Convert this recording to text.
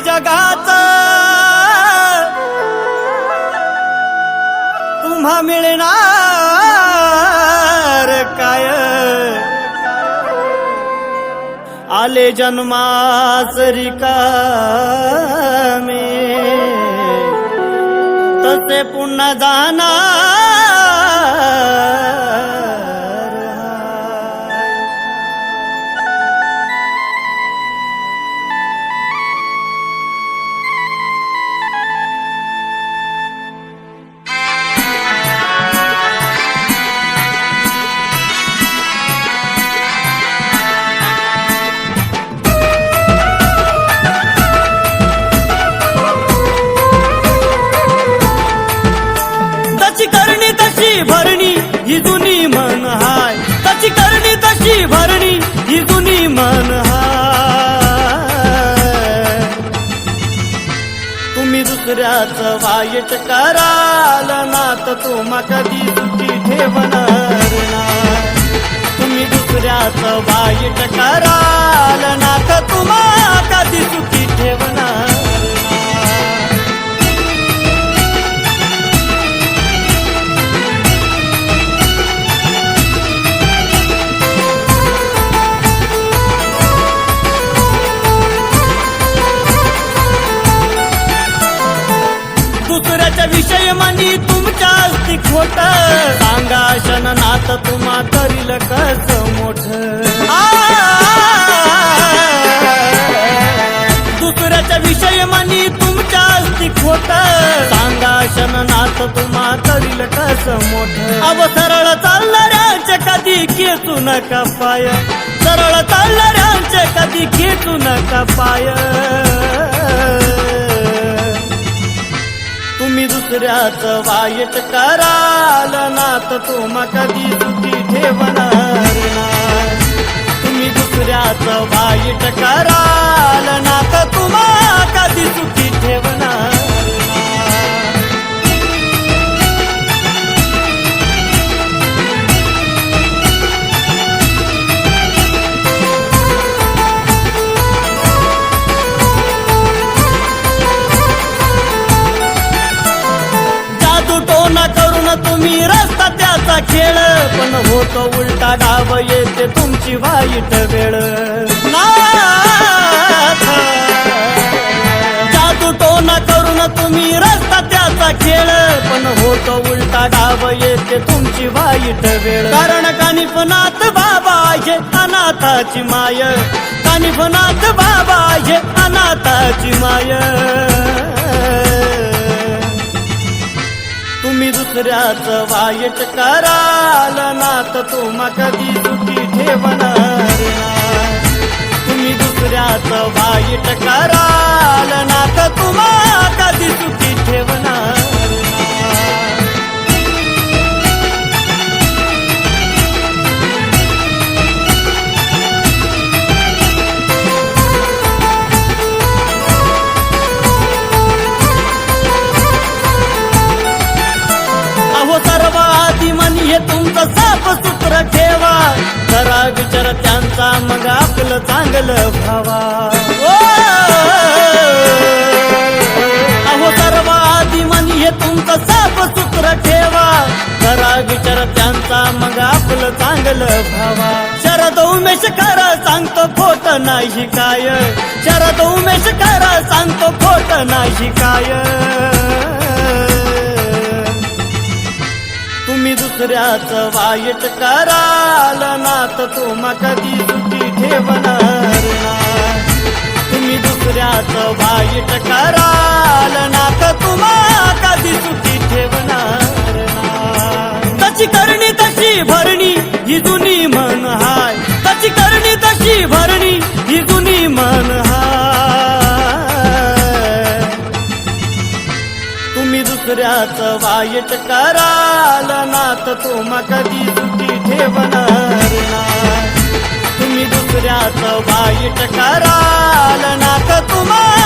जगात. तुम्हा मिळणार काय? आले जन्मास रिकामे तसे पुन्हा जाणार मनाच वाईट कराल ना तर तुम्हा कधी सुखी ठेवणार तुम्ही दुसऱ्याच वाईट कराल ना तर तुम्हा विषय म्हणी तुमच्या असती खोट. सांगा शननात तुम्हा करील कस मोठ दुसऱ्याच्या विषय म्हणी तुमच्या असती खोट. सांगा शननात तुम्हा करील कस मोठ. अव सरळ चालणाऱ्यांचे कधी खेचू नका पाय. सरळ चालणाऱ्यांचे कधी खेचू नका पाय. तुम्ही दुसऱ्याच वाईट कराल ना तर तुम्हा कधी सुखी ठेवणार तुम्ही दुसऱ्याच वाईट कराल ना टोना तुम्ही रस्ता त्याचा खेळ. पण होतो उलटा डाव येते तुमची वाईट वेळ. जादू टोना करून तुम्ही रस्ता त्याचा खेळ. पण होतो उलटा डाव येते तुमची वाईट वेळ. कारण कानिफनाथ बाबा हे अनाथाची माय. कानिफनाथ बाबा हे अनाथाची माय. तुम्ही दुसऱ्याच वाईट कराल ना तर तुम्हा कधी सुखी ठेवणार तुम्ही दुसऱ्याच वाईट करा आधी तुमचा हे सुत्र ठेवा. करा विचार त्यांचा मग आपलं चांगलं भावा अहो सर्व आधी हे तुमचं साफ सुत्र ठेवा. करा विचार त्यांचा मग आपलं चांगलं भावा शरद उमेश करा सांगतो खोट नाही काय शरद उमेश करा सांगतो खोट नाही काय दुसऱ्याच वाईट कराल नात तुम्हा कधी सुटी ठेवणार तुम्ही दुसऱ्याच वाईट कराल नात तुम्हा कधी सुटी ठेवणार तशी करणी तशी भरणी ही जुनी मन वाईट कराल नाथ तुम कधी सुखी ठेवणार तुम्ही दुसऱ्याचं वाईट कराल नाथ तुम्हाला